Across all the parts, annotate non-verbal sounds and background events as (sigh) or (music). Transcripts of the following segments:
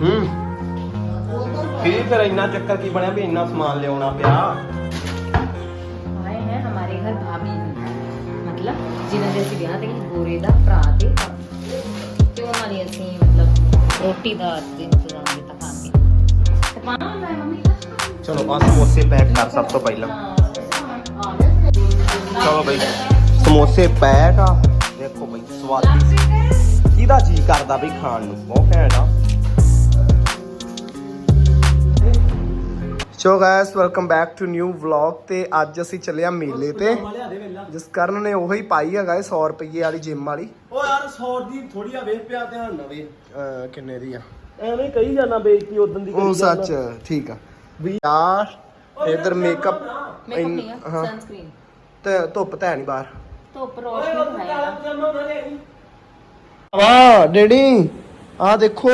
ਹੂੰ। ਫਿਰ ਫਿਰ ਇੰਨਾ ਚੱਕਰ ਕੀ ਬਣਿਆ ਵੀ ਇੰਨਾ ਸਮਾਨ ਲਿਆਉਣਾ ਪਿਆ? ਆਏ ਹੈ ਹਮਾਰੇ ਘਰ ਭਾਬੀ ਮਤਲਬ ਜਿਨ੍ਹਾਂ ਦੇ ਅਸੀਂ ਵਿਆਹ ਤੇ ਗੋਰੇ ਦਾ ਭਰਾ ਤੇ ਤੇ ਉਹਨਾਂ ਲਈ ਅਸੀਂ ਮਤਲਬ ਰੋਟੀ ਦਾ ਇੰਤਜ਼ਾਮ ਕੀਤਾ ਖਾਣ ਦੀ ਤੇ ਪਾਣਾ ਹੁੰਦਾ ਹੈ ਮੰਮੀ ਚਲੋ ਆ ਸਮੋਸੇ ਪੈਕ ਕਰ ਸਭ ਤੋਂ ਪਹਿਲਾਂ। ਚਲੋ ਬਈ ਸਮੋਸੇ ਪੈਕ ਆ। ਦੇਖੋ ਬਈ ਸਵਾਦੀ। ਕਿਹਦਾ ਜੀ ਕਰਦਾ ਬਈ ਖਾਣ ਨੂੰ? ਬਹੁਤ ਘੈਂਟ ਆ। So guys welcome back to new vlog ਤੇ ਅੱਜ ਅਸੀਂ ਚੱਲੇ ਆ ਮੇਲੇ ਤੇ। ਜਿਸ ਕਰਨ ਨੇ ਉਹੀ ਪਾਈ ਆ ਗਾਇਸ 100 ਰੁਪਏ ਵਾਲੀ ਜਿਮ ਵਾਲੀ। ਓ ਯਾਰ 100 ਦੀ ਥੋੜੀ ਆ ਵੇਖ ਪਿਆ ਧਿਆਨ ਨਾਲ ਵੇ ਕਿੰਨੇ ਦੀ ਆ? ਐਵੇਂ ਕਹੀ ਜਾਣਾ ਬੇਇੱਜ਼ਤੀ ਉਦੋਂ ਦੀ ਉਹ। ਸੱਚ ਠੀਕ ਆ। ਵੀ ਯਾਰ ਇਧਰ ਮੇਕਅਪ ਮੇਕਅਪ ਨਹੀਂ ਆ ਹਾਂ। ਸਨਸਕ੍ਰੀਨ ਤੇ ਧੁੱਪ ਤਾਂ ਨਹੀਂ ਬਾਹਰ। ਧੁੱਪ ਰੋਸ਼ਨੀ ਹੈ ਵਾਹ ਡੈਡੀ ਆ ਦੇਖੋ।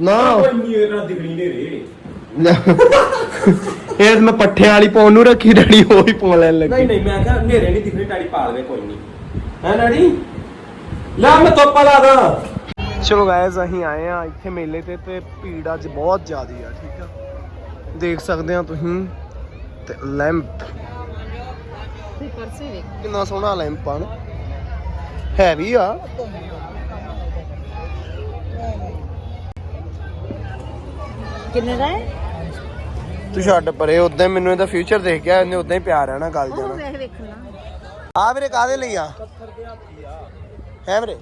ਨਾ। ਕੋਈ ਨਹੀਂ ਇਹਨਾਂ ਦਿਖਣੀ ਨੇ ਰੇ ਇਹ ਮੈਂ ਪੱਠਿਆਂ ਵਾਲੀ ਪਾਉਣ ਨੂੰ ਰੱਖੀ ਡੈਡੀ ਉਹ ਹੀ ਪਾਉਣ ਲੈਣ ਨਹੀਂ ਲੱਗੀ। ਨਹੀਂ ਮੈਂ ਕਿਹਾ ਹਨੇਰੇ ਨਹੀਂ ਦਿਖਣੀ ਟਾੜੀ ਪਾ ਲਵੇ ਕੋਈ ਨਹੀਂ। ਹੈ ਡੈਡੀ? ਲੈ ਮੈਂ ਤੋਪਾ ਲਾ ਦਾਂ। ਚਲੋ ਗਾਇਜ਼ ਅਸੀਂ ਆਏ ਆ ਇੱਥੇ ਮੇਲੇ ਤੇ ਤੇ ਭੀੜ ਅੱਜ ਬਹੁਤ ਜ਼ਿਆਦੀ ਆ ਠੀਕ ਆ। ਦੇਖ ਸਕਦੇ ਆ ਤੁਸੀਂ ਤੇ ਲੈਂਪ ਕਿੰਨਾ ਸੋਹਣਾ ਲੈਂਪ ਆ ਹੈਵੀ ਆ। ਕਿੰਨੇ ਦਾ ਹੈ? ਤੂੰ ਛੱਡ ਪਰੇ ਉਦਾਂ ਹੀ ਮੈਨੂੰ ਇਹਦਾ ਫਿਊਚਰ ਦੇਖ ਗਿਆ ਇਹਨੇ ਉਦਾਂ ਹੀ ਪਿਆਰ ਰਹਿਣਾ ਗੱਲ ਉਹ ਜਾਣਾ। ਵੇਖ ਵੇਖਣਾ ਆ ਵੀਰੇ ਕਾਦੇ ਲਈ ਆ? ਹੈ ਵੀਰੇ?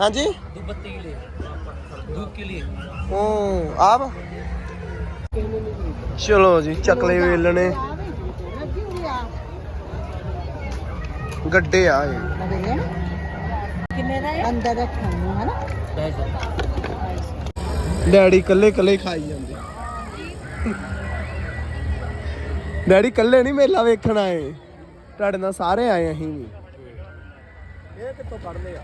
ਹਾਂਜੀ? ਆਪ? ਚਲੋ ਜੀ ਚਕਲੇ ਵੇਲਣੇ। ਗੱਡੇ ਆ ਇਹ। ਕਿੰਨੇ ਦਾ ਹੈ ਅੰਦਰ ਰੱਖਣ ਨੂੰ ਹੈ ਨਾ ਡੈਡੀ ਕੱਲੇ ਕੱਲੇ ਖਾਈ ਜਾਂਦੇ ਡੈਡੀ ਇਕੱਲੇ ਨਹੀਂ ਮੇਲਾ ਵੇਖਣ ਆਏ। ਤੁਹਾਡੇ ਨਾਲ ਸਾਰੇ ਆਏ ਅਸੀਂ ਵੀ। ਇਹ ਕਿੱਥੋਂ ਪੜਦੇ ਆ?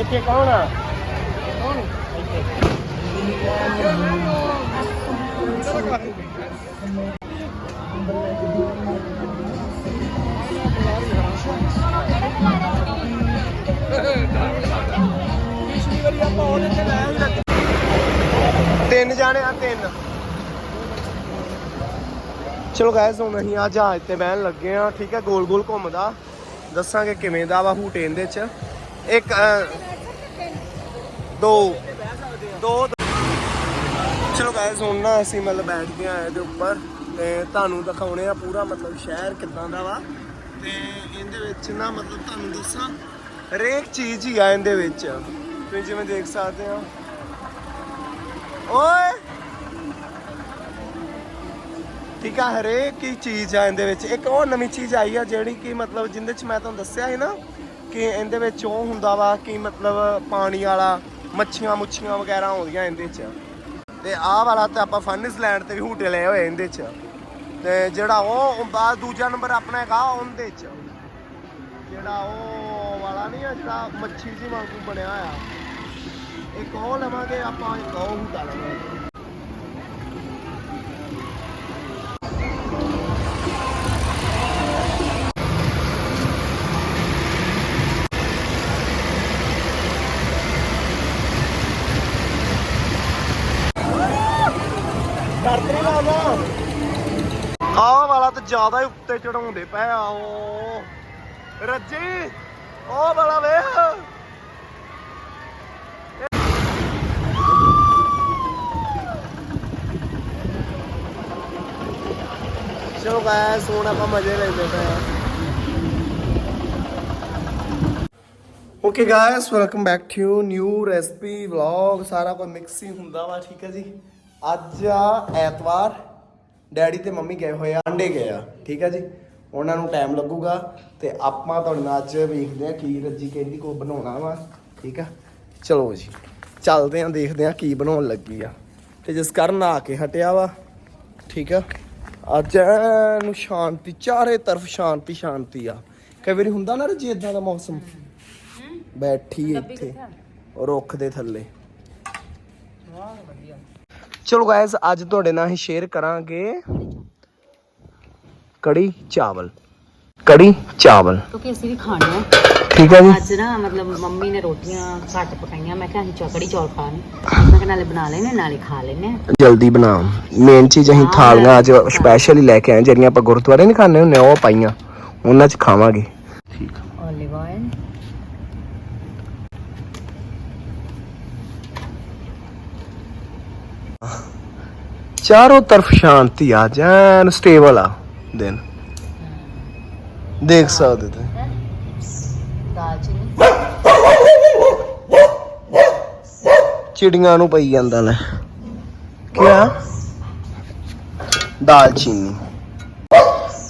ਇੱਥੇ ਕੌਣ ਆ? ਤਿੰਨ ਜਾਣੇ ਆ, ਤਿੰਨ। ਚਲੋ ਗਾਇਸ ਹੁਣ ਅਸੀਂ ਆ ਜਹਾਜ਼ ਤੇ ਬਹਿਣ ਲੱਗੇ ਆ ਠੀਕ ਹੈ ਗੋਲ ਗੋਲ ਘੁੰਮਦਾ। ਦੱਸਾਂਗੇ ਕਿਵੇਂ ਦਾ ਵਾ ਹੂਟ ਇਹਦੇ ਚ ਇੱਕ ਦੋ ਦੋ ਚਲੋ ਗਾਇਸ ਹੁਣ ਨਾ ਅਸੀਂ ਮਤਲਬ ਬੈਠ ਗਏ ਆ ਇਹਦੇ ਉੱਪਰ ਤੇ ਤੁਹਾਨੂੰ ਦਿਖਾਉਣੇ ਆ ਪੂਰਾ ਮਤਲਬ ਸ਼ਹਿਰ ਕਿੱਦਾਂ ਦਾ ਵਾ। ਤੇ ਇਹਦੇ ਵਿੱਚ ਨਾ ਮਤਲਬ ਤੁਹਾਨੂੰ ਦੱਸਾਂ, ਹਰੇਕ ਚੀਜ਼ ਹੀ ਆ ਇਹਦੇ ਵਿੱਚ। ਤੁਸੀਂ ਜਿਵੇਂ ਦੇਖ ਸਕਦੇ ਆ ਓਏ। ਠੀਕ ਆ, ਹਰੇਕ ਹੀ ਚੀਜ਼ ਆ ਇਹਦੇ ਵਿੱਚ। ਇੱਕ ਉਹ ਨਵੀਂ ਚੀਜ਼ ਆਈ ਆ ਜਿਹੜੀ ਕਿ ਮਤਲਬ ਜਿੰਦੇ ਚ ਮੈਂ ਤੁਹਾਨੂੰ ਦੱਸਿਆ ਸੀ ਨਾ ਕਿ ਇਹਦੇ ਵਿੱਚ ਉਹ ਹੁੰਦਾ ਵਾ ਕਿ ਮਤਲਬ ਪਾਣੀ ਵਾਲਾ ਮੱਛੀਆਂ ਮੁੱਛੀਆਂ ਵਗੈਰਾ ਆਉਂਦੀਆਂ ਇਹਦੇ ਚ। ਤੇ ਆਹ ਵਾਲਾ ਤੇ ਆਪਾਂ ਫਨਿਸ ਲੈਂਡ ਤੇ ਵੀ ਹੂਟੇ ਲਏ ਹੋਏ ਇਹਦੇ ਚ। ਤੇ ਜਿਹੜਾ ਉਹ ਬਾਅਦ ਦੂਜਾ ਨੰਬਰ ਆਪਣਾ ਹੈਗਾ ਉਹਦੇ ਚ। ਜਿਹੜਾ ਉਹ ਵਾਲਾ ਨਹੀਂ ਆ, ਜਿਹੜਾ ਮੱਛੀ ਜੀ ਵਾਂਗੂ ਬਣਿਆ ਹੋਇਆ। ਇੱਕ ਉਹ ਲਵਾਂਗੇ, ਆਪਾਂ ਇੱਕ ਉਹ ਹੁੰਦਾ ਲਵਾਂਗੇ। ਕਰਦੇ ਲਾਵਾ ਆਹ ਵਾਲਾ ਤਾਂ ਜ਼ਿਆਦਾ ਹੀ ਉੱਤੇ ਚੜਾਉਂਦੇ ਪਏ ਆ, ਉਹ। ਰੱਜੀ, ਉਹ ਵਾਲਾ ਵੇਖ। ਚਲੋ ਗਾਇਸ ਹੁਣ ਆਪਾਂ ਮਜ਼ੇ ਲੈਂਦੇ ਪਏ ਆ okay guys welcome back to new recipe vlog ਸਾਰਾ ਕੁਝ ਮਿਕਸ ਹੀ ਹੁੰਦਾ ਵਾ, ਠੀਕ ਹੈ ਜੀ? ਅੱਜ ਆ ਐਤਵਾਰ, ਡੈਡੀ ਤੇ ਮੰਮੀ ਗਏ ਹੋਏ ਆ ਆਂਡੇ ਗਏ ਆ, ਠੀਕ ਹੈ ਜੀ? ਉਹਨਾਂ ਨੂੰ ਟਾਈਮ ਲੱਗੂਗਾ ਤੇ ਆਪਾਂ ਤੁਹਾਡੇ ਨਾਲ ਅੱਜ ਵੇਖਦੇ ਆ ਕੀ ਰੱਜੀ ਕਹਿੰਦੀ ਕੋ ਬਣਾਉਣਾ ਵਾ, ਠੀਕ ਆ ਚਲੋ ਜੀ, ਚੱਲਦੇ ਆ ਦੇਖਦੇ ਆ ਕੀ ਬਣਾਉਣ ਲੱਗੀ ਆ। ਤੇ ਜਿਸ ਕਾਰਨ ਆ ਕੇ ਹਟਿਆ ਵਾ, ਠੀਕ ਆ ਅੱਜ ਨੂੰ ਸ਼ਾਂਤੀ ਚਾਰੇ ਤਰਫ ਸ਼ਾਂਤੀ ਸ਼ਾਂਤੀ ਆ। ਕਈ ਵਾਰੀ ਹੁੰਦਾ ਨਾ ਰਜੀ ਇਦਾਂ ਦਾ ਮੌਸਮ। ਬੈਠੀ ਇੱਥੇ ਰੁੱਖ ਦੇ ਥੱਲੇ। ਚਲੋ ਗਾਇਸ ਅੱਜ ਤੁਹਾਡੇ ਨਾਲ ਹੀ ਸ਼ੇਅਰ ਕਰਾਂਗੇ ਕੜੀ ਚਾਵਲ। ਕੜੀ ਚਾਵਲ। ਕਿਉਂਕਿ ਅਸੀਂ ਵੀ ਖਾਣੇ ਆ। ਠੀਕ ਹੈ ਜੀ। ਅੱਜ ਨਾ ਮਤਲਬ ਮੰਮੀ ਨੇ ਰੋਟੀਆਂ ਘੱਟ ਪਕਾਈਆਂ। ਮੈਂ ਕਿਹਾ ਅਸੀਂ ਚੌਕੜੀ ਚੌਲ ਖਾਣ। ਮੈਂ ਕਿਹਾ ਨਾਲੇ ਬਣਾ ਲੈਨੇ ਨਾਲੇ ਖਾ ਲੈਨੇ ਆ। ਜਲਦੀ ਬਣਾ। ਮੇਨ ਚੀਜ਼ ਅਸੀਂ ਥਾਲੀਆਂ ਅੱਜ ਸਪੈਸ਼ਲੀ ਲੈ ਕੇ ਆਏ ਜਿਹੜੀਆਂ ਆਪਾਂ ਗੁਰਦੁਆਰੇ ਨਹੀਂ ਖਾਂਦੇ ਹੁੰਦੇ ਉਹ ਪਾਈਆਂ। ਉਹਨਾਂ 'ਚ ਖਾਵਾਂਗੇ। ਠੀਕ ਓਲਿਵ ਆਇਲ ਚਾਰੋਂ ਤਰਫ ਸ਼ਾਂਤੀ ਆ ਜੈਨ ਸਟੇਬਲ ਆ ਦਿਨ। ਦੇਖ ਸਕਦੇ ਤੁਸੀਂ ਦਾਲਚੀਨੀ ਚਿੜੀਆਂ ਨੂੰ ਪਈ ਜਾਂਦਾ ਲੈ। ਕਿਆ? ਦਾਲਚੀਨੀ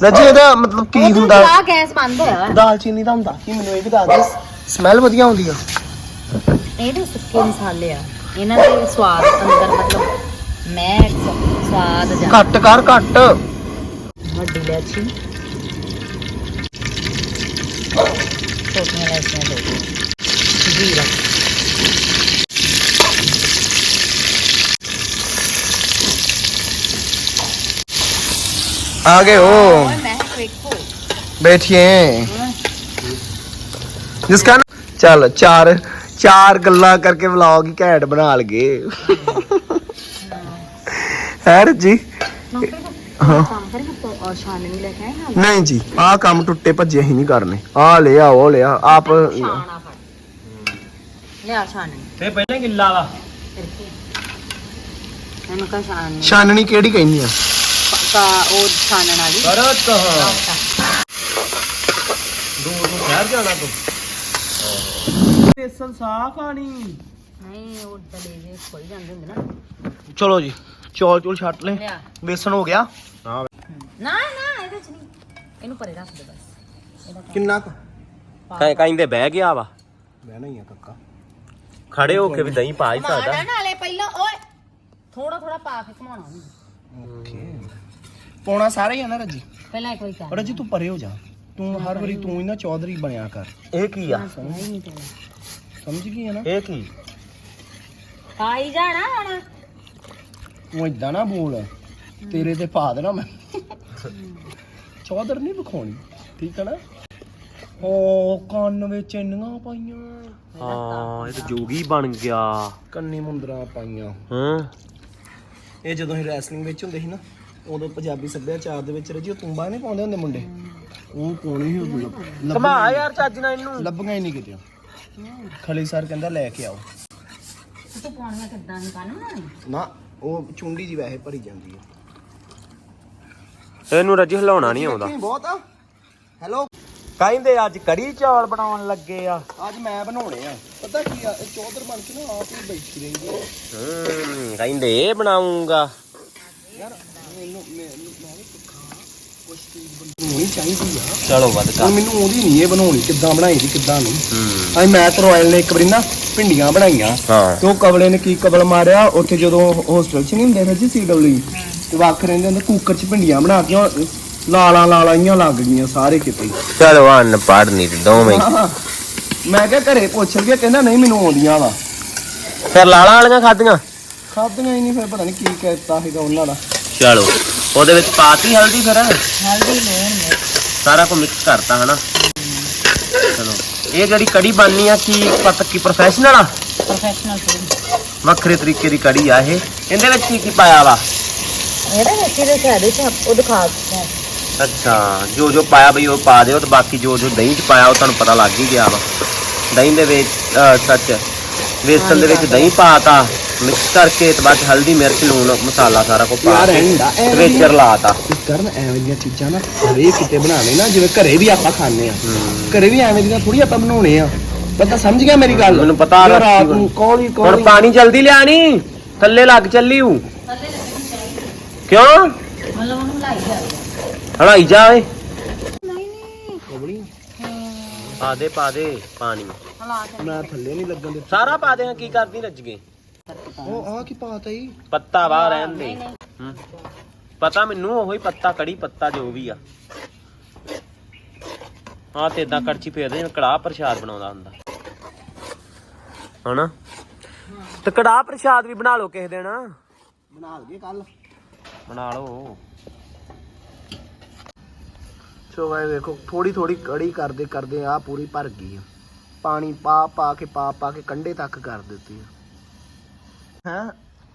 ਰੱਜੀ ਇਹਦਾ ਮਤਲਬ ਕੀ ਹੁੰਦਾ? ਆ ਗੈਸ ਬੰਦ ਹੋਇਆ ਦਾਲਚੀਨੀ ਦਾ ਹੁੰਦਾ। ਕੀ ਮੈਨੂੰ ਇਹ ਵੀ ਦੱਸ ਦੇ। ਸਮੈਲ ਵਧੀਆ ਆਉਂਦੀ ਆ। ਇਹਦੇ ਸੁੱਕੇ ਮਸਾਲੇ ਆ। ਇਹਨਾਂ ਦੇ ਸਵਾਦ ਅੰਦਰ ਮਤਲਬ ਮੈਂ ਸਵਾਦ ਜਾ ਘੱਟ ਕਰ ਘੱਟ। ਵੱਡੀ ਇਲਾਚੀ। छोटी मैंने दो जीरा आगे हो। बैठिए। जिसका ना चल चार चार गल्ला करके ब्लॉग ही घैंट बना लगे। हाँ। है। जी। हाँ।, हाँ। ਨਹੀਂ ਜੀ ਆਹ ਕੰਮ ਟੁੱਟੇ ਭੱਜੇ ਅਸੀਂ ਨਹੀਂ ਕਰਨੇ। ਆ ਲਿਆ ਉਹ ਲਿਆ ਆਪ ਫੜ। ਲਿਆ ਛਾਨਣੀ ਤੇ ਪਹਿਲਾਂ ਗਿੱਲਾ ਵਾ। ਛਾਨਣੀ ਛਾਨਣੀ ਕਿਹੜੀ ਕਹਿੰਦੀ ਆ? ਕਾ ਉਹ ਛਾਨਣ ਵਾਲੀ। ਕਰੋ ਤੋ। ਦੂਰ ਨੂੰ ਸ਼ਹਿਰ ਜਾਣਾ ਤੂੰ। ਬੇਸਨ ਸਾਫ਼ ਆਣੀ ਨਹੀਂ ਉਹ ਦਲੇ ਜੇ ਖੁੱਲ ਜਾਂਦੇ ਹੁੰਦੇ ਨਾ। ਚਲੋ ਜੀ ਚੌਲ ਚੌਲ ਛੱਟ ਲੈ ਬੇਸਣ ਹੋ ਗਿਆ। ਹਾਂ। ਨਾ ਨਾ ਇਹਦੇ ਚ ਨਹੀਂ। ਇਹਨੂੰ ਪਰੇ ਰੱਖ ਦੇ ਬਸ। ਇਹਦਾ ਕੰਮ ਕਿੰਨਾ ਕੁ? ਕਹੀਂ ਕਹਿੰਦੇ ਬਹਿ ਗਿਆ ਵਾ? ਬਹਿਣਾ ਹੀ ਆ ਕੱਕਾ। ਖੜੇ ਹੋ ਕੇ ਵੀ ਦਹੀਂ ਪਾ ਹੀ ਘੁਮਾ ਸਕਦਾ। ਲੈ ਨਾਲੇ ਪਹਿਲਾਂ ਓਏ। ਥੋੜਾ ਥੋੜਾ ਪਾ ਕੇ ਘਮਾਉਣਾ ਹੁੰਦਾ ਓਕੇ। ਪੌਣਾ ਸਾਰਾ ਹੀ ਆ ਨਾ ਰੱਜੀ? ਪਹਿਲਾਂ ਇੱਕ ਵਾਰੀ ਕਰ। ਰੱਜੀ ਤੂੰ ਪਰੇ ਹੋ ਜਾ। ਤੂੰ ਹਰ ਵਾਰੀ ਤੂੰ ਹੀ ਨਾ ਚੌਧਰੀ ਬਣਿਆ ਕਰ। ਇਹ ਕੀ ਆ? ਨਹੀਂ ਨਹੀਂ ਤੇਰਾ ਸਮਝ ਗਈ ਹੈ ਨਾ? ਇਹ ਕੀ? ਖਾਈ ਜਾਣਾ ਹੁਣ। ਤੂੰ ਇਦਾਂ ਨਾ ਬੋਲ। ਤੇਰੇ ਤੇ ਪਾ ਦੇਣਾ ਮੈਂ। ਚੌਧਰ ਨਹੀਂ ਵਿਖਾਉਣੀ ਠੀਕ ਹੈ ਨਾ? ਓ ਕੰਨ ਵਿੱਚ ਇੰਨੀਆਂ ਪਾਈਆਂ। ਹਾਂ ਇਹ ਤਾਂ ਜੋਗੀ ਬਣ ਗਿਆ। ਕੰਨੀ ਮੁੰਦਰਾਂ ਪਾਈਆਂ। ਹਾਂ। ਇਹ ਜਦੋਂ ਅਸੀਂ ਰੈਸਲਿੰਗ ਵਿੱਚ ਹੁੰਦੇ ਸੀ ਨਾ ਉਦੋਂ ਪੰਜਾਬੀ ਸੱਭਿਆਚਾਰ ਦੇ ਵਿੱਚ ਰਜੀ ਉਹ ਤੁੰਬਾ ਨਹੀਂ ਪਾਉਂਦੇ ਹੁੰਦੇ ਮੁੰਡੇ। ਉਹ ਪਾਉਣੀ ਹੀ ਉਦੋਂ। ਲੱਭ- ਕਮਾ ਯਾਰ ਚੱਜ ਨਾਲ ਇਹਨੂੰ। ਲੱਭੀਆਂ ਹੀ ਨਹੀਂ ਕਿਤੇ ਖਲੀ ਸਰ ਕਹਿੰਦਾ ਲੈ ਕੇ ਆਓ। ਤੂੰ ਪਾਉਣੀਆਂ ਕਿੱਦਾਂ ਨਹੀਂ ਕੰਨ ਬਣਾਉਣੀ ਨਾ ਉਹ ਚੁੰਡੀ ਜੀ ਵੈਸੇ ਭਰੀ ਜਾਂਦੀ ਹੈ। ਇਹਨੂੰ ਰੱਜੀ ਹਿਲਾਉਣਾ ਨਹੀਂ ਆਉਂਦਾ। ਬਹੁਤ ਆ। ਹੈਲੋ ਕਹਿੰਦੇ ਅੱਜ ਕੜੀ ਚੌਲ ਬਣਾਉਣ ਲੱਗੇ ਆ। ਅੱਜ ਮੈਂ ਬਣਾਉਣੇ ਆ। ਪਤਾ ਕੀ ਆ ਇਹ ਚੌਧਰ ਬਣ ਕੇ ਨਾ ਆਪ ਹੀ ਬੈਠੀ ਰਹਿੰਦੀ ਹੂੰ ਕਹਿੰਦੇ ਇਹ ਬਣਾਉਂਗਾ। ਯਾਰ ਮੈਨੂੰ ਮੈਂ ਮੈਂ ਵੀ ਸਿੱਖਾਂ। ਕੁਛ ਚੀਜ਼ ਬਣਾਉਣੀ ਚਾਹੀਦੀ ਆ। ਚਲੋ ਵੱਧ ਹੁਣ ਮੈਨੂੰ ਉਹਦੀ ਨਹੀਂ ਇਹ ਬਣਾਉਣੀ ਕਿੱਦਾਂ ਬਣਾਈ ਦੀ ਕਿੱਦਾਂ ਨਹੀਂ। ਹੂੰ। ਅੱਜ ਮੈਂ ਤੇ ਰੋਇਲ ਨੇ ਇੱਕ ਵਾਰੀ ਨਾ ਭਿੰਡੀਆਂ ਬਣਾਈਆਂ। ਹਾਂ। ਤੇ ਉਹ ਕਬਲੇ ਨੇ ਕੀ ਕਬਲ ਮਾਰਿਆ ਉੱਥੇ ਜਦੋਂ ਹੋਸਟਲ 'ਚ ਨਹੀਂ ਹੁੰਦੇ ਜੀ ਸੀਡਬਲਯੂ ਤੇ ਵੱਖ ਰਹਿੰਦੇ ਹੁੰਦੇ ਕੁੱਕਰ 'ਚ ਭਿੰਡੀਆਂ ਬਣਾ ਕੇ ਉਹ ਲਾਲਾਂ ਲਾਲਾਈਆਂ ਲੱਗ ਗਈਆਂ ਸਾਰੇ ਕਿਤੇ। ਚਲੋ ਅਨ ਪੜ ਨਹੀਂ ਤੇ ਦੋਵੇਂ। ਹਾਂ। ਮੈਂ ਕਿਹਾ ਘਰੇ ਪੁੱਛ ਲਿਆ ਕਹਿੰਦਾ ਨਹੀਂ ਮੈਨੂੰ ਆਉਂਦੀਆਂ ਵਾ। ਫਿਰ ਲਾਲਾਂ ਵਾਲੀਆਂ ਖਾਧੀਆਂ? ਖਾਧੀਆਂ ਹੀ ਨਹੀਂ ਫਿਰ ਪਤਾ ਨਹੀਂ ਕੀ ਕਹਿਤਾ ਸੀਗਾ ਉਹਨਾਂ ਦਾ। ਚਲੋ ਉਹਦੇ ਵਿੱਚ ਪਾਤੀ ਹਲਦੀ ਫਿਰ? ਹਲਦੀ ਲੂਣ ਮਿਰਚ ਸਾਰਾ ਕੁਝ ਮਿਕਸ ਕਰਤਾ ਹਨਾ? ਚਲੋ ਇਹ ਜਿਹੜੀ ਕੜੀ ਬਣਨੀ ਆ ਕੀ ਪਤ ਕੀ ਪ੍ਰੋਫੈਸ਼ਨਲ ਆ? ਪ੍ਰੋਫੈਸ਼ਨਲ ਫੂਡ ਵੱਖਰੇ ਤਰੀਕੇ ਦੀ ਕੜੀ ਆ ਇਹ। ਇਹਦੇ ਵਿੱਚ ਕੀ ਕੀ ਪਾਇਆ ਵਾ? ਇਹਦੇ ਵਿੱਚ ਇਹਦੇ ਸਾਡੇ ਚ ਉਹ ਦਿਖਾ ਦਿੱਤਾ ਅੱਛਾ ਜੋ ਜੋ ਪਾਇਆ ਬਈ ਉਹ ਪਾ ਦਿਓ ਤੇ ਬਾਕੀ ਜੋ ਜੋ ਦਹੀਂ ਚ ਪਾਇਆ ਉਹ ਤੁਹਾਨੂੰ ਪਤਾ ਲੱਗ ਹੀ ਗਿਆ ਵਾ। ਦਹੀਂ ਦੇ ਵਿੱਚ ਸੱਚ ਵੇਸਣ ਦੇ ਵਿੱਚ ਦਹੀਂ ਪਾਤਾ ਮਿਕਸ ਕਰਕੇ ਤੇ ਬਾਅਦ 'ਚ ਹਲਦੀ ਮਿਰਚ ਲੂਣ ਮਸਾਲਾ ਸਾਰਾ ਕੁਝ ਪਾ ਯਾਰ ਕੇ ਐਂਦਾ ਤੇ ਵਿੱਚ ਰਲਾਤਾ। ਕਰਨ ਐਵੇਂ ਦੀਆਂ ਚੀਜ਼ਾਂ ਨਾ ਹਰੇਕ ਕਿਤੇ ਬਣਾਵੇ ਨਾ ਜਿਵੇਂ ਘਰੇ ਵੀ ਆਪਾਂ ਖਾਂਦੇ ਆ। ਘਰੇ ਵੀ ਐਵੇਂ ਦੀਆਂ ਥੋੜੀ ਆਪਾਂ ਬਣਾਉਣੇ ਆ। ਪਤਾ ਸਮਝ ਗਿਆ ਮੇਰੀ ਗੱਲ? ਮੈਨੂੰ ਪਤਾ ਰਾਤ ਨੂੰ ਕੌਲੀ ਹੁਣ ਕੌਲੀ ਪਾਣੀ ਜਲਦੀ ਲਿਆਣੀ ਥੱਲੇ ਲੱਗ ਚੱਲੀ ਹੂੰ। ਕਿਉਂ? ਮਤਲਬ ਉਹਨੂੰ ਲਾਈ ਜਾਵੇ ਹਲਾਈ ਜਾ ਓਏ। ਨਹੀਂ ਨਹੀਂ ਪਾ ਦੇ ਪਾ ਦੇ ਪਾਣੀ। ਹਲਾ ਮੈਂ ਥੱਲੇ ਨਹੀਂ ਲੱਗਣ ਦਿੱਤਾ। ਸਾਰਾ ਪਾ ਦੇ ਕੀ ਕਰਦੀ ਰੱਜ ਗਏ ਉਹ ਆ ਕੀ ਪਾਤਾ ਹੀ ਪੱਤਾ ਬਾਹਰ ਰਹਿਣ ਦੇ। ਨਹੀਂ। ਪਤਾ ਮੈਨੂੰ ਉਹੀ ਪੱਤਾ ਕੜੀ ਪੱਤਾ ਜੋ ਵੀ ਆ। ਹਾਂ ਤੇ ਇਦਾਂ ਕੜਛੀ ਫੇਰਦੇ ਜਿਵੇਂ ਕੜਾਹ ਪ੍ਰਸ਼ਾਦ ਬਣਾਉਂਦਾ ਹੁੰਦਾ। ਹਨਾ? ਤੇ ਕੜਾਹ ਪ੍ਰਸ਼ਾਦ ਵੀ ਬਣਾ ਲਓ ਕਿਸੇ ਦਿਨ। ਬਣਾ ਲਈਏ ਕੱਲ ਬਣਾ ਲਓ। ਸੋ ਗਾਇਸ ਵੇਖੋ ਥੋੜੀ ਥੋੜੀ ਕੜੀ ਕਰਦੇ ਕਰਦੇ ਆ ਪੂਰੀ ਭਰ ਗਈ ਆ। ਪਾਣੀ ਪਾ ਪਾ ਕੇ ਪਾ ਪਾ ਕੇ ਕੰਡੇ ਤੱਕ ਕਰ ਦਿੱਤੀ ਆ। ਹੈ?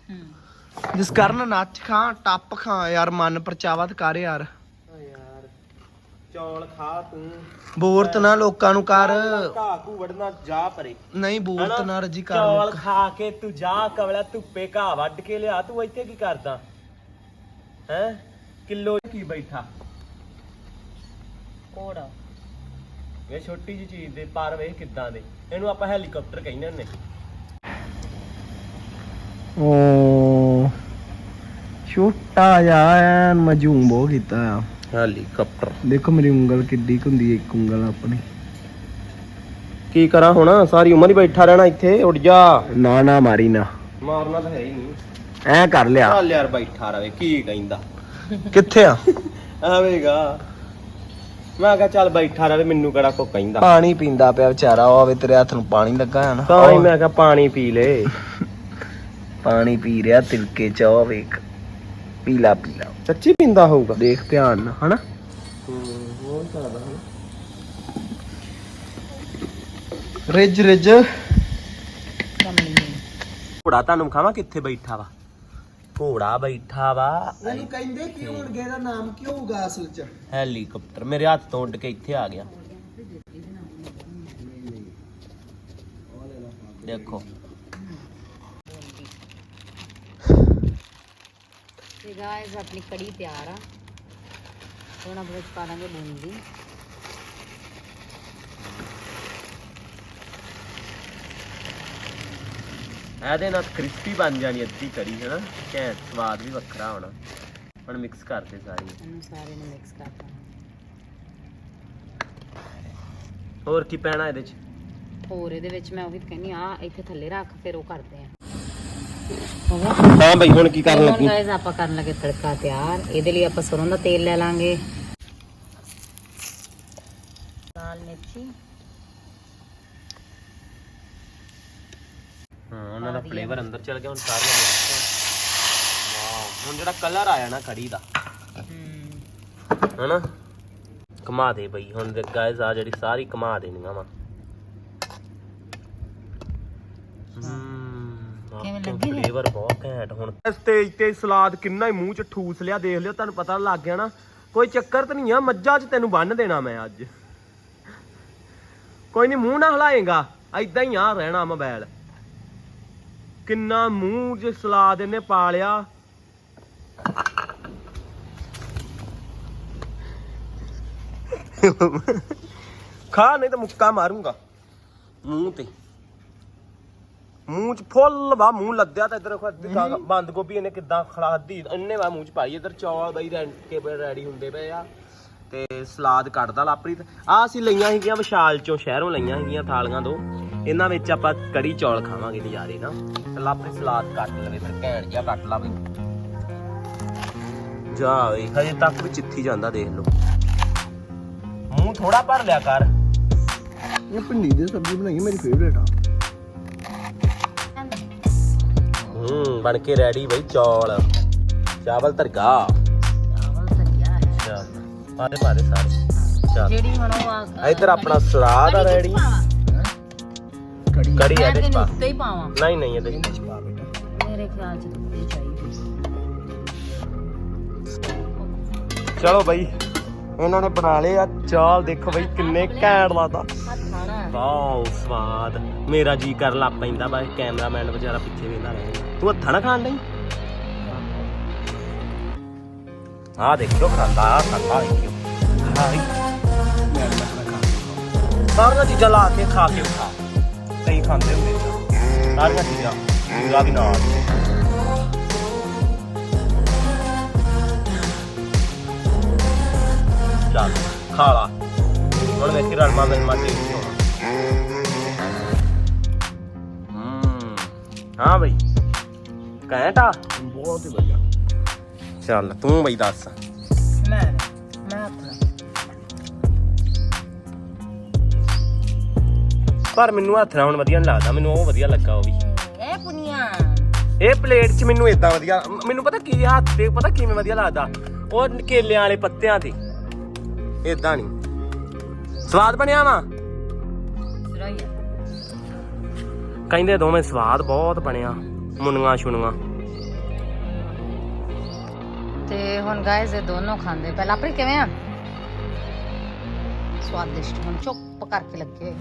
ਹੂੰ। ਜਿਸ ਕਰਨ ਨੱਚ ਖਾਂ ਟੱਪ ਖਾਂ ਯਾਰ ਮਨ ਪਰਚਾਵਾ ਤੇ ਕਰ ਯਾਰ। ਯਾਰ ਚੌਲ ਖਾ ਤੂੰ। ਬੋਰਤ ਨਾ ਲੋਕਾਂ ਨੂੰ ਕਰ। ਘਾਹ ਘੂ ਵੜਨਾ ਜਾ ਪਰੇ। ਨਹੀਂ ਬੋਰਤ ਨਾ ਰੱਜੀ ਕਰ ਚੌਲ। ਖਾ ਕੇ ਤੂੰ ਜਾ ਕਵਲਾ ਧੁੱਪੇ ਘਾਹ ਵੱਢ ਕੇ ਲਿਆ। ਤੂੰ ਇੱਥੇ ਕੀ ਕਰਦਾ? ਹੈ? ਕਿਲੋ ਕੀ ਬੈਠਾ? ਕੋੜਾ ਵੇ ਛੋਟੀ ਜੀ ਚੀਜ਼ ਦੇ ਪਰ ਵੇ ਕਿੱਦਾਂ ਦੇ? ਇਹਨੂੰ ਆਪਾਂ ਹੈਲੀਕਾਪਟਰ ਕਹਿੰਦੇ ਹੁੰਦੇ। ਓ ਛੋਟਾ ਜਿਹਾ ਐਨ ਮਜੂਮ ਬਹੁ ਕੀਤਾ ਆ। ਹੈਲੀਕਾਪਟਰ। ਦੇਖੋ ਮੇਰੀ ਉਂਗਲ ਕਿੱਡੀ ਕੁ ਹੁੰਦੀ ਹੈ ਇੱਕ ਉਂਗਲ ਆਪਣੀ। ਕੀ ਕਰਾਂ ਹੁਣ? ਸਾਰੀ ਉਮਰ ਹੀ ਬੈਠਾ ਰਹਿਣਾ ਇੱਥੇ ਉੱਡ ਜਾ। ਨਾ ਨਾ ਮਾਰੀ ਨਾ। ਮਾਰਨਾ ਤਾਂ ਹੈ ਹੀ ਨਹੀਂ। ਐ ਕਰ ਲਿਆ। ਚੱਲ ਯਾਰ ਬੈਠਾ ਰਵੇ ਕੀ ਕਹਿੰਦਾ? ਕਿੱਥੇ ਆ? (laughs) ਆਵੇਗਾ ਮੈਂ ਕਿਹਾ ਚੱਲ ਬੈਠਾ ਰਵੇ ਮੈਨੂੰ ਕਿਹੜਾ ਕੋ ਕਹਿੰਦਾ? ਪਾਣੀ ਪੀਂਦਾ ਪਿਆ ਵਿਚਾਰਾ ਉਹ ਆਵੇ ਤੇਰੇ ਹੱਥ ਨੂੰ ਪਾਣੀ ਲੱਗਾ ਹੈ ਨਾ। ਤਾਂ ਹੀ ਮੈਂ ਕਿਹਾ ਪਾਣੀ ਪੀ ਲੈ। (laughs) ਪਾਣੀ ਪੀ ਰਿਹਾ ਤਿਲਕੇ ਚ ਉਹ ਵੇਖ। ਪੀਲਾ ਪੀਲਾ। ਸੱਚੀ ਪੀਂਦਾ ਹੋਊਗਾ? ਦੇਖ ਧਿਆਨ ਨਾਲ ਹਨਾ? ਹੋਰ ਚੱਲਦਾ ਰਿਜ ਰਿਜ ਘੋੜਾ ਤੁਹਾਨੂੰ ਖਾਵਾਂ ਕਿੱਥੇ ਬੈਠਾ ਵਾ? ਘੋੜਾ ਬੈਠਾ ਵਾ। ਇਹਨੂੰ ਕਹਿੰਦੇ ਕੀ ਹੋਣਗੇ ਇਹਦਾ ਨਾਮ ਕੀ ਹੋਊਗਾ ਅਸਲ ਚ? ਹੈਲੀਕਾਪਟਰ। ਮੇਰੇ ਹੱਥ ਤੋਂ ਉੱਡ ਕੇ ਇੱਥੇ ਆ ਗਿਆ। ਦੇਖੋ। ਤੇ ਗਾਇਸ ਆਪਣੀ ਕੜੀ ਤਿਆਰ ਆ। ਹੁਣ ਆਪਾਂ ਵਿੱਚ ਪਾ ਦਾਂਗੇ ਬੂੰਦੀ। ਇਹਦੇ ਨਾਲ ਕ੍ਰਿਸਪੀ ਬਣ ਜਾਣੀ ਅੱਧੀ ਕੜੀ ਹੈ ਨਾ ਘੈਂਟ ਸਵਾਦ ਵੀ ਵੱਖਰਾ ਹੋਣਾ। ਹੁਣ ਮਿਕਸ ਕਰਦੇ ਸਾਰੀ ਇਹਨੂੰ ਸਾਰੇ ਨੂੰ ਮਿਕਸ ਕਰਤਾ ਹੋਰ ਕੀ ਪੈਣਾ ਇਹਦੇ ਚ? ਹੋਰ ਇਹਦੇ ਵਿੱਚ ਮੈਂ ਉਹ ਵੀ ਕਹਿੰਨੀ ਆ ਇੱਥੇ ਥੱਲੇ ਰੱਖ ਫਿਰ ਉਹ ਕਰਦੇ ਆ ਹਾਂ ਬਈ ਹੁਣ ਕੀ ਕਰਨ ਲੱਗੀ? ਗਾਇਸ ਆਪਾਂ ਕਰਨ ਲੱਗੇ ਤੜਕਾ ਤਿਆਰ। ਇਹਦੇ ਲਈ ਆਪਾਂ ਸਰੋਂ ਦਾ ਤੇਲ ਲੈ ਲਾਂਗੇ। ਲਾਲ ਮਿਰਚੀ। ਹਾਂ ਉਹਨਾਂ ਦਾ ਫਲੇਵਰ ਅੰਦਰ ਚਲ ਗਿਆ ਹੁਣ ਸਾਰੀਆਂ ਮਿਕਸ ਵਾਓ ਹੁਣ ਜਿਹੜਾ ਕਲਰ ਆਇਆ ਨਾ ਕੜੀ ਦਾ। ਹਨਾ? ਕਮਾ ਦੇ ਬਈ ਹੁਣ ਦੇ ਗਾਇਸ ਆ ਜਿਹੜੀ ਸਾਰੀ ਕਮਾ ਦੇਣੀਆਂ ਵਾ। ਕਿਵੇਂ ਲੱਗੀ ਨੇ? ਫਲੇਵਰ ਬਹੁਤ ਘੈਂਟ ਹੁਣ। ਸਟੇਜ ਤੇ ਸਲਾਦ ਕਿੰਨਾ ਹੀ ਮੂੰਹ ਚ ਠੂਸ ਲਿਆ ਦੇਖ ਲਿਓ ਤੁਹਾਨੂੰ ਪਤਾ ਲੱਗ ਗਿਆ ਨਾ। ਕੋਈ ਚੱਕਰ ਤਾਂ ਨਹੀਂ ਆ ਮੱਝਾਂ 'ਚ ਤੈਨੂੰ ਬੰਨ ਦੇਣਾ ਮੈਂ ਅੱਜ। ਕੋਈ ਨਹੀਂ ਮੂੰਹ ਨਾ ਹਲਾਏਗਾ ਐਦਾਂ ਹੀ ਆ ਰਹਿਣਾ ਮੋਬਾਈਲ ਕਿੰਨਾ ਮੂੰਹ 'ਚ ਸਲਾਦ ਇਹਨੇ ਪਾ ਲਿਆ ਖਾ ਨਹੀਂ ਤਾਂ ਮੁੱਕਾ ਮਾਰੂੰਗਾ। ਮੂੰਹ ਤੇ। ਮੂੰਹ ਚ ਫੁੱਲ ਵਾ ਮੂੰਹ ਲੱਦਿਆ ਤਾਂ ਇਧਰ ਬੰਦ ਗੋਭੀ ਇਹਨੇ ਕਿਦਾਂ ਖਲਾਦੀ ਇੰਨੇ ਵਾ ਮੂੰਹ ਚ ਪਾਈ ਇਧਰ ਚੌਲ ਬਈ ਰੈਂਟ ਕੇ ਰੈਡੀ ਹੁੰਦੇ ਪਏ ਆ। ਤੇ ਸਲਾਦ ਕੱਢਦਾ ਲਾਪਰੀ ਆ ਅਸੀਂ ਲਈਆਂ ਸੀਗੀਆਂ ਵਿਸ਼ਾਲ ਚੋਂ ਸ਼ਹਿਰੋਂ ਲਈਆਂ ਸੀਗੀਆਂ ਥਾਲੀਆਂ ਦੋ। ਇਹਨਾਂ ਵਿੱਚ ਆਪਾਂ ਕੜੀ ਚੌਲ ਖਾਵਾਂਗੇ ਨਜ਼ਾਰੇ ਨਾ ਤੇ ਲਾਪਰੀ ਸਲਾਦ ਕੱਟ ਲਵੇ ਫਿਰ ਘੈਂਟ ਜਿਹਾ ਕੱਟ ਲਾ ਬਈ। ਜਾ ਵੇ ਹਜੇ ਤੱਕ ਵੀ ਚਿੱਥੀ ਜਾਂਦਾ ਦੇਖ ਲਓ। ਮੂੰਹ ਥੋੜਾ ਭਰ ਲਿਆ ਕਰ। ਇਹ ਭਿੰਡੀ ਦੀ ਸਬਜ਼ੀ ਬਣਾਈ ਮੇਰੀ ਫੇਵਰੇਟ ਆ। ਹੂੰ ਬਣ ਕੇ ਰੈਡੀ ਬਈ ਚੌਲ। ਚਾਵਲ ਤਰਗਾ ਪਾਦੇ ਪਾਦੇ ਸਾਰੇ। ਚੱਲ। ਜਿਹੜੀ ਹੁਣ ਉਹ ਆ- ਇੱਧਰ ਆਪਣਾ ਸਲਾਦ ਆ ਰੈਡੀ। ਕੜੀ ਕੜੀ ਮੈਂ ਇਹਦੇ ਇਹਦੇ ਚ ਪਾ। ਉੱਤੇ ਹੀ ਪਾਵਾਂ। ਨਹੀਂ ਨਹੀਂ ਇਹਦੇ ਚ ਇਹਦੇ ਚ ਪਾ ਬੇਟਾ। ਮੇਰੇ ਖਿਆਲ ਚ ਤਾਂ ਇਹ ਚਾਹੀਦੀ ਚਲੋ ਬਈ ਇਹਨਾਂ ਨੇ ਬਣਾ ਲਏ ਆ ਚਾਲ। ਦੇਖੋ ਬਈ ਕਿੰਨੇ ਘੈਂਟ ਲੱਗਦਾ। ਖਾਣਾ ਵਾਓ ਸਵਾਦ। ਮੇਰਾ ਜੀ ਕਰ ਲੱਗ ਪੈਂਦਾ ਬਸ ਕੈਮਰਾਮੈਨ ਵਿਚਾਰਾ ਪਿੱਛੇ ਵੇਂਦਾ ਰਹੇ ਤੂੰ ਹੱਥਾਂ ਨਾਲ ਖਾਣ ਲਈ ਆ ਦੇਖਿਓ ਖਾਂਦਾ ਆ ਖਾਂਦਾ ਦੇਖਿਓ ਹਾਈ ਸਾਰੀਆਂ ਚੀਜ਼ਾਂ ਲਾ ਕੇ ਖਾ ਕੇ ਖਾ ਸਹੀ ਖਾਂਦੇ ਹੁੰਦੇ ਸੀ। ਸਾਰੀਆਂ ਚੀਜ਼ਾਂ ਪੂਰਾ ਵੀ ਨਾਲ ਚੱਲ ਖਾ ਲਾ ਹੁਣ ਵੇਖੀ ਰਲਮਾ ਮਿਲਮਾ ਟੇਸਟੀ ਹੋਣਾ ਹੂੰ ਹਾਂ ਬਈ ਘੈਂਟਾ ਬਹੁਤ ਹੀ ਵਧੀਆ ਚੱਲ ਤੂੰ ਬਈ ਦੱਸ। ਮੈਂ ਮੈਂ ਨਾਲ ਪਰ ਮੈਨੂੰ ਹੱਥ ਨਾਲ ਹੁਣ ਵਧੀਆ ਨਹੀਂ ਲੱਗਦਾ ਮੈਨੂੰ ਉਹ ਵਧੀਆ ਲੱਗਾ ਉਹ ਵੀ। ਇਹ ਪੁਨੀਆ। ਇਹ ਪਲੇਟ 'ਚ ਮੈਨੂੰ ਇਦਾਂ ਵਧੀਆ ਮੈਨੂੰ ਪਤਾ ਕੀ ਹੱਥ ਤੇ ਪਤਾ ਕਿਵੇਂ ਵਧੀਆ ਲੱਗਦਾ? ਉਹ ਕੇਲਿਆਂ ਵਾਲੇ ਪੱਤਿਆਂ ਤੇ। ਇਦਾਂ ਨਹੀਂ ਸਵਾਦ ਬਣਿਆ ਵਾ? ਸਿਰਾ ਹੀ ਆ ਕਹਿੰਦੇ ਦੋਵੇਂ ਸਵਾਦ ਬਹੁਤ ਬਣਿਆ ਮੁੰਨੀਆਂ ਛੁਣੀਆਂ ਤੇ ਹੁਣ ਗਾਇਜ਼ ਇਹ ਦੋਨੋਂ ਖਾਂਦੇ। ਪਹਿਲਾਂ ਆਪਣੀ ਕਿਵੇਂ ਆ? ਸਵਾਦਿਸ਼ਟ, ਹੁਣ ਚੁੱਪ ਕਰਕੇ ਲੱਗੇ।